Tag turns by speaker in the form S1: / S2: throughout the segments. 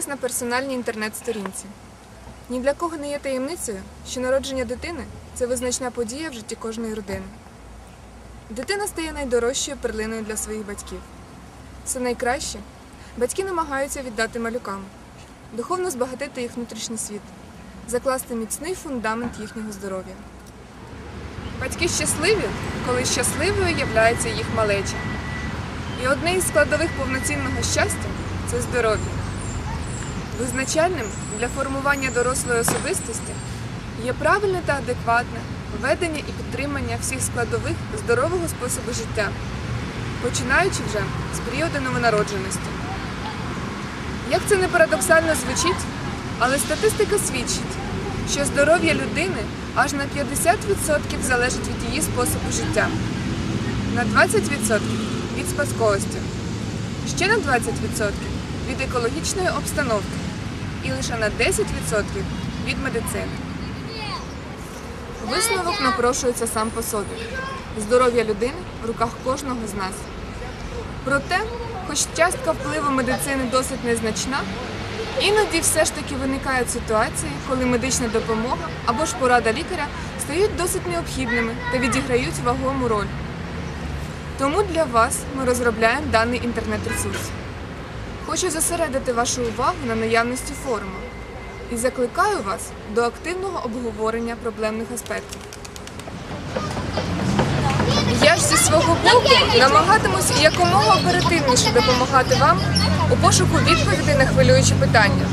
S1: персональній інтернет-сторінці. Ні для кого не є таємницею, що народження дитини це визначна подія в житті кожної родини. Дитина стає найдорожчою перлиною для своїх батьків. Все найкраще батьки намагаються віддати малюкам, духовно збагатити їх внутрішній світ, закласти міцний фундамент їхнього здоров'я. Батьки щасливі, коли щасливою являється їх малеча. І одне із складових повноцінного щастя це здоров'я. Визначальним для формування дорослої особистості є правильне та адекватне ведення і підтримання всіх складових здорового способу життя, починаючи вже з періоду новонародженості. Як це не парадоксально звучить, але статистика свідчить, що здоров'я людини аж на 50% залежить від її способу життя, на 20% від спадковості, ще на 20% від екологічної обстановки і лише на 10% від медицини. Висновок напрошується сам по собі. Здоров'я людини в руках кожного з нас. Проте, хоч частка впливу медицини досить незначна, іноді все ж таки виникають ситуації, коли медична допомога або ж порада лікаря стають досить необхідними та відіграють вагому роль. Тому для вас ми розробляємо даний інтернет-ресурс. Хочу зосередити вашу увагу на наявності форуму і закликаю вас до активного обговорення проблемних аспектів. Я ж зі свого боку намагатимусь якомога оперативніше допомагати вам у пошуку відповідей на хвилюючі питання.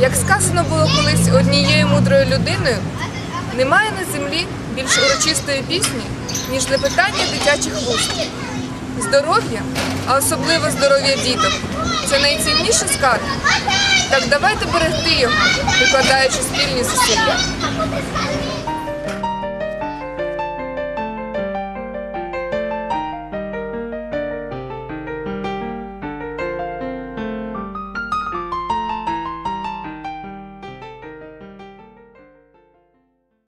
S1: Як сказано було колись однією мудрою людиною, немає на землі більш урочистої пісні, ніж лепетання дитячих вуст. Здоров'я, а особливо здоров'я діток, це найцінніший скарб. Так давайте берегти його, викладаючи спільні зусилля.